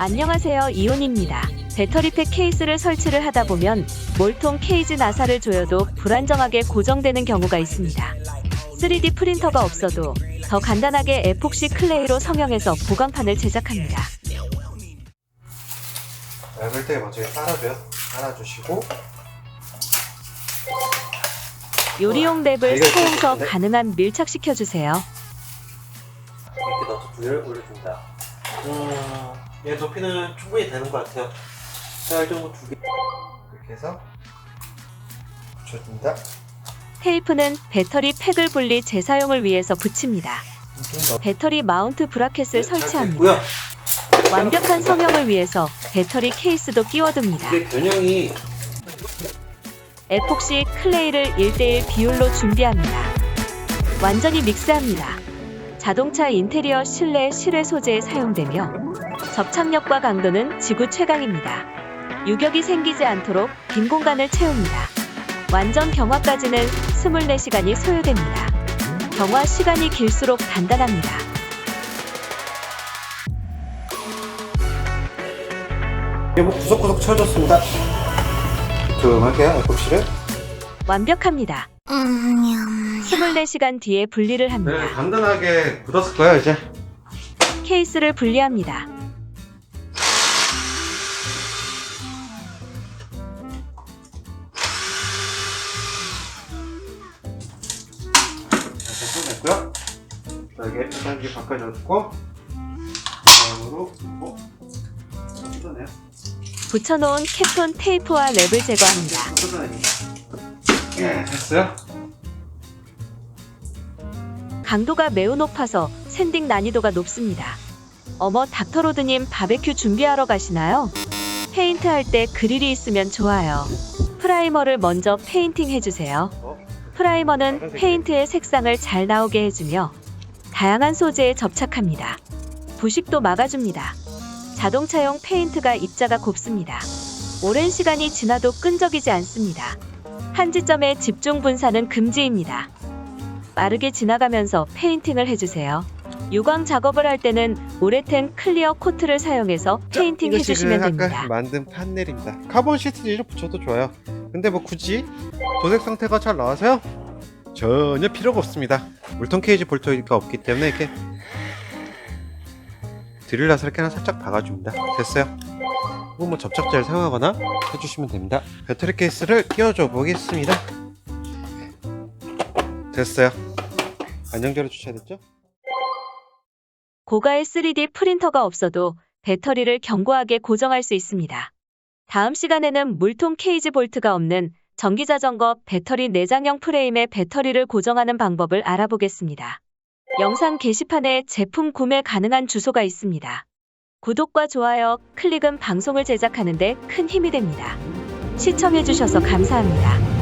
안녕하세요 이온입니다. 배터리팩 케이스를 설치를 하다 보면 몰통 케이지 나사를 조여도 불안정하게 고정되는 경우가 있습니다. 3D 프린터가 없어도 더 간단하게 에폭시 클레이로 성형해서 보강판을 제작합니다. 얇을 때 먼저 깔아줘요. 깔아주시고 요리용 랩을 네. 가능한 밀착시켜주세요. 이렇게 넣어서 불을 올려줍니다. 음, 얘 높이는 충분히 되는 것 같아요. 자, 이 정도 두 개. 이렇게 해서 붙여줍니다. 테이프는 배터리 팩을 분리 재사용을 위해서 붙입니다. 좀 더. 배터리 마운트 브라켓을 네, 잘 설치합니다. 됐고요. 완벽한 성형을 위해서 배터리 케이스도 끼워둡니다. 변형이 에폭시 클레이를 1대1 비율로 준비합니다. 완전히 믹스합니다. 자동차 인테리어 실내 실외 소재에 사용되며 접착력과 강도는 지구 최강입니다. 유격이 생기지 않도록 빈 공간을 채웁니다. 완전 경화까지는 24시간이 소요됩니다. 경화 시간이 길수록 단단합니다. 이게 뭐 구석구석 채워줬습니다. 두툼하게요, 에폭시를. 완벽합니다. 24시간 뒤에 분리를 합니다. 네, 간단하게 굳었을 거예요, 이제. 케이스를 분리합니다. 됐고요. 여기 계산기 바꿔줬고, 다음으로, 어? 뜯어내요? 붙여놓은 캡톤 테이프와 랩을 제거합니다. 예, 됐어요. 강도가 매우 높아서 샌딩 난이도가 높습니다. 어머 닥터로드님 바베큐 준비하러 가시나요? 페인트 할 때 그릴이 있으면 좋아요. 프라이머를 먼저 페인팅 해주세요. 어? 프라이머는 페인트의 색상을 잘 나오게 해주며 다양한 소재에 접착합니다. 부식도 막아줍니다. 자동차용 페인트가 입자가 곱습니다. 오랜 시간이 지나도 끈적이지 않습니다. 한 지점에 집중 분사는 금지입니다. 빠르게 지나가면서 페인팅을 해주세요. 유광 작업을 할 때는 우레텐 클리어 코트를 사용해서 페인팅 해주시면 됩니다. 만든 판넬입니다. 카본 시트지를 붙여도 좋아요. 근데 뭐 굳이 도색 상태가 잘 나와서요. 전혀 필요가 없습니다. 물통 케이지 볼트가 없기 때문에 이렇게 드릴라서 이렇게 하나 살짝 박아줍니다. 됐어요. 혹은 뭐 접착제를 사용하거나 해주시면 됩니다. 배터리 케이스를 끼워줘 보겠습니다. 됐어요. 안정적으로 주셔야 됐죠? 고가의 3D 프린터가 없어도 배터리를 견고하게 고정할 수 있습니다. 다음 시간에는 물통 케이지 볼트가 없는 전기자전거 배터리 내장형 프레임에 배터리를 고정하는 방법을 알아보겠습니다. 영상 게시판에 제품 구매 가능한 주소가 있습니다. 구독과 좋아요, 클릭은 방송을 제작하는 데 큰 힘이 됩니다. 시청해주셔서 감사합니다.